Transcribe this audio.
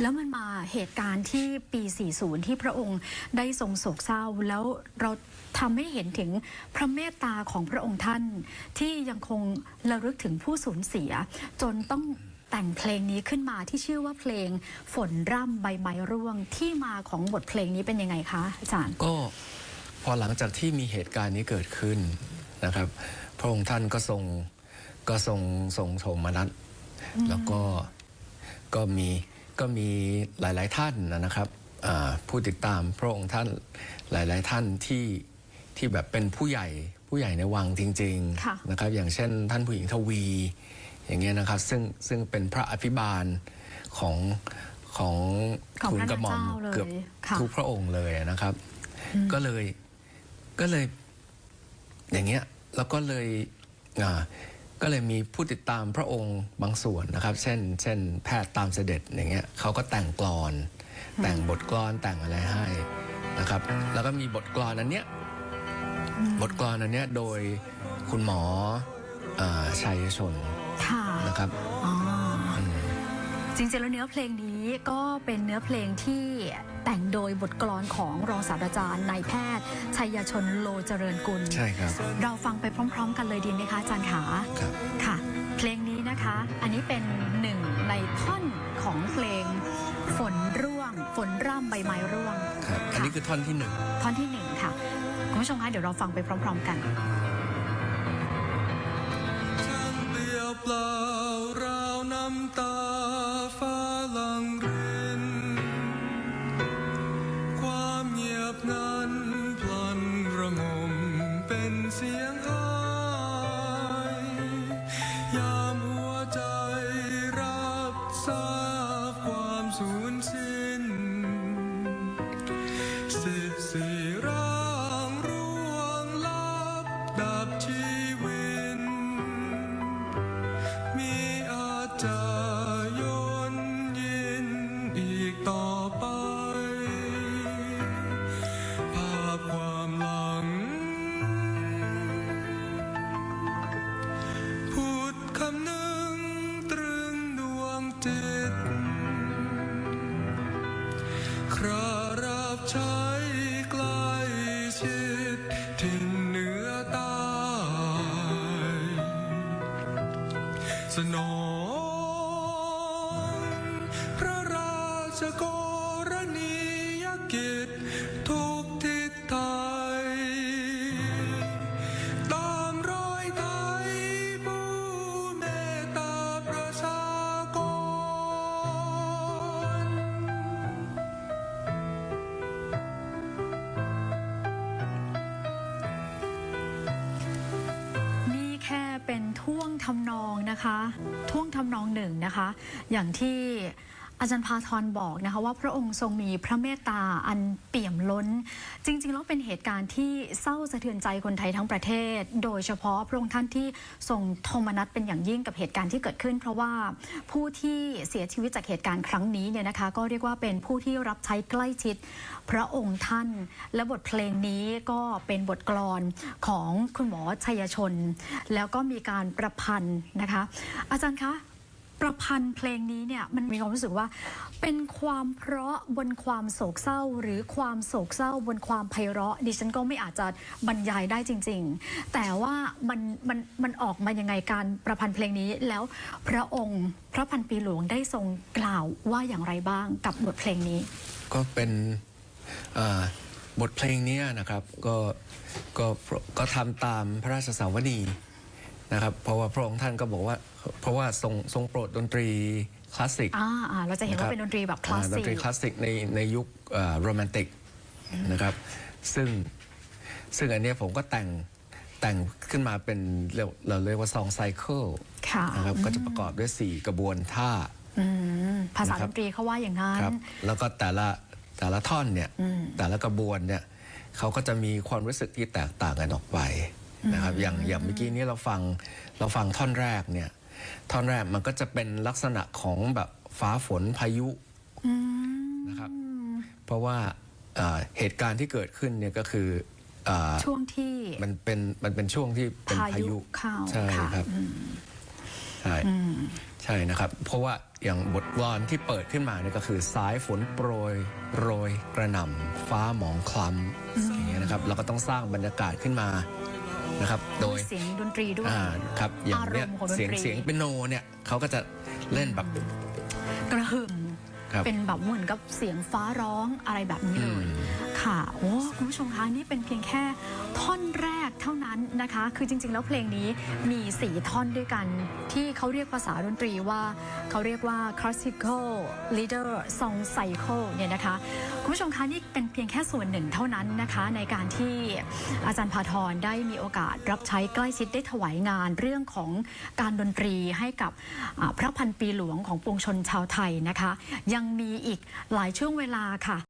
แล้วมันมาเหตุการณ์ที่ปี 40 ที่พระองค์ได้ทรงโศกเศร้า แล้วเราทำให้เห็นถึงพระเมตตาของพระองค์ท่าน ที่ยังคงระลึกถึงผู้สูญเสีย จนต้องแต่งเพลงนี้ขึ้นมาที่ชื่อว่าเพลงฝนร่ำใบไม้ร่วงที่มาของบทเพลงนี้เป็นยังไงคะอาจารย์ก็พอหลังจากที่มีเหตุการณ์นี้เกิดขึ้นนะครับ พระองค์ท่านก็ทรงก็ทรงทรงโทมนัสแล้วก็ก็มี ก็มีหลาย ๆ ท่านนะครับอ่าผู้ติดตามพระองค์ท่านหลาย ๆ ท่านที่ที่แบบเป็นผู้ใหญ่ผู้ใหญ่ในวังจริงค่ะๆนะครับ อย่างเช่นท่านผู้หญิงทวี อย่างเงี้ยนะครับ ซึ่งซึ่งเป็นพระอภิบาลของของของทูลพระกระหม่อมนางเจ้าเลยเกือบค่ะทุกพระองค์เลยนะครับ ก็เลยก็เลยอย่างเงี้ยแล้วก็เลยอ่า ก็เลยมีผู้ติดตามพระองค์บางส่วนนะครับ เช่น เช่น แพทย์ตามเสด็จอย่างเงี้ยเขาก็แต่งกลอน แต่งบทกลอนแต่งอะไรให้นะครับ แล้วก็มีบทกลอนอันเนี้ยบทกลอนอันเนี้ยโดยคุณหมออชัยชนนะครับ จริงๆแล้วเนื้อเพลงนี้ก็เป็นเนื้อเพลงที่แต่งโดยบทกลอนของรองศาสตราจารย์นายแพทย์ ชัยชนโลเจริญกุล ใช่ครับ เราฟังไปพร้อม ๆ กันเลยดีไหมคะอาจารย์ขาครับค่ะ เพลงนี้นะคะ อันนี้เป็นหนึ่งในท่อนของเพลง ฝนร่วง ฝนร่ำใบไม้ร่วง ครับอันนี้คือท่อนที่หนึ่งท่อนที่หนึ่งค่ะคุณผู้ชมคะเดี๋ยวเราฟังไปพร้อม ๆ กันช่างเปลี่ยวเปล่าราวน้ำตาฟ้า เสียงอายยามหัวใจรับทราบความสูญสิ้นสิบสี่ร่า ใช้ใกล้ชิดทินเหนือใต้สนองพระราชกร นะคะ ท่วงทำนองหนึ่งนะคะ อย่างที่ อาจารย์พาทรบอกนะคะว่าพระองค์ทรงมีพระเมตตาอันเปี่ยมล้น จริง ๆ แล้วเป็นเหตุการณ์ที่เศร้าสะเทือนใจคนไทยทั้งประเทศ โดยเฉพาะพระองค์ท่านที่ทรงโทมนัสเป็นอย่างยิ่งกับเหตุการณ์ที่เกิดขึ้น เพราะว่าผู้ที่เสียชีวิตจากเหตุการณ์ครั้งนี้เนี่ยนะคะ ก็เรียกว่าเป็นผู้ที่รับใช้ใกล้ชิดพระองค์ท่าน และบทเพลงนี้ก็เป็นบทกลอนของคุณหมอชัยชน แล้วก็มีการประพันธ์นะคะ อาจารย์คะ ประพันธ์เพลงนี้เนี่ยมันมีความรู้สึกว่า เป็นความเพราะบนความโศกเศร้า หรือความโศกเศร้าบนความไพเราะ ดิฉันก็ไม่อาจจะบรรยายได้จริง ๆ แต่ว่ามันมันมันออกมายังไงการประพันธ์เพลงนี้แล้วพระองค์พระพันปีหลวงได้ทรงกล่าวว่าอย่างไรบ้างกับบทเพลงนี้ ก็เป็นบทเพลงนี้นะครับก็ก็ก็ทำตามพระราชสาวนี นะครับเพราะว่าพระองค์ท่านก็บอกว่าเพราะว่าทรงทรงโปรดดนตรีคลาสสิกอ่าอ่าเราจะเห็นว่าเป็นดนตรีแบบคลาสอ่ดสินกตรีคลาสสิกในในยุคโรแมนติกนะครับซึ่งซึ่งอันเนี้ยผมก็แต่งแต่งขึ้นมาเป็นเราเราเรียกว่าซองไซเคิลค่ะนะครับก็จะประกอบด้วย 4 กระบวนท่าอืมภาษานะครัดบนตรีเขาว่าอย่างนั้นครับแล้วก็แต่ละแต่ละท่อนเนี่ยแต่ละกระบวนเนี่ยเขาก็จะมีความรู้สึกที่แตกต่างกันออกไป นะครับอย่างอย่างเมื่อกี้นี้เราฟังเราฟังท่อนแรกเนี่ยท่อนแรกมันก็จะเป็นลักษณะของแบบฟ้าฝนพายุนะครับ เพราะว่าเอ่อเหตุการณ์ที่เกิดขึ้นเนี่ยก็คือเอ่อช่วงที่มันเป็นมันเป็นช่วงที่เป็นพาพายุยุเข้าใช่ค่ะครับอืมใช่ใช่นะครับ เพราะว่าอย่างบทกลอนที่เปิดขึ้นมาเนี่ยก็คือสายฝนโปรยโรยกระหน่ำฟ้าหมองคล้ำอย่างเงี้ยนะครับเราก็ต้องสร้างบรรยากาศขึ้นมา นะครับโดยเสียงดนตรีด้วยอ่าครับอย่างเนี้ยอารมณ์ของดนตรีเสียงเสียงเปียโนเนี่ยเขาก็จะเล่นแบบกระหึ่มครับเป็นแบบเหมือนกับเสียงฟ้าร้องอะไรแบบนี้เลยอืมค่ะโอ้คุณผู้ชมคะนี่เป็นเพียงแค่ท่อนแรกเท่านั้นนะคะ คือจริง ๆ แล้วเพลงนี้มีสี่ท่อนด้วยกัน ที่เขาเรียกภาษาดนตรีว่าเขาเรียกว่า classical leader song cycle เนี่ยนะคะคุณผู้ชมคะนี่เป็นเพียงแค่ส่วนหนึ่งเท่านั้นนะคะ ในการที่อาจารย์พาทรได้มีโอกาสรับใช้ใกล้ชิดได้ถวายงานเรื่องของการดนตรีให้กับพระพันปีหลวงของปวงชนชาวไทยนะคะ ยังมีอีกหลายช่วงเวลาค่ะ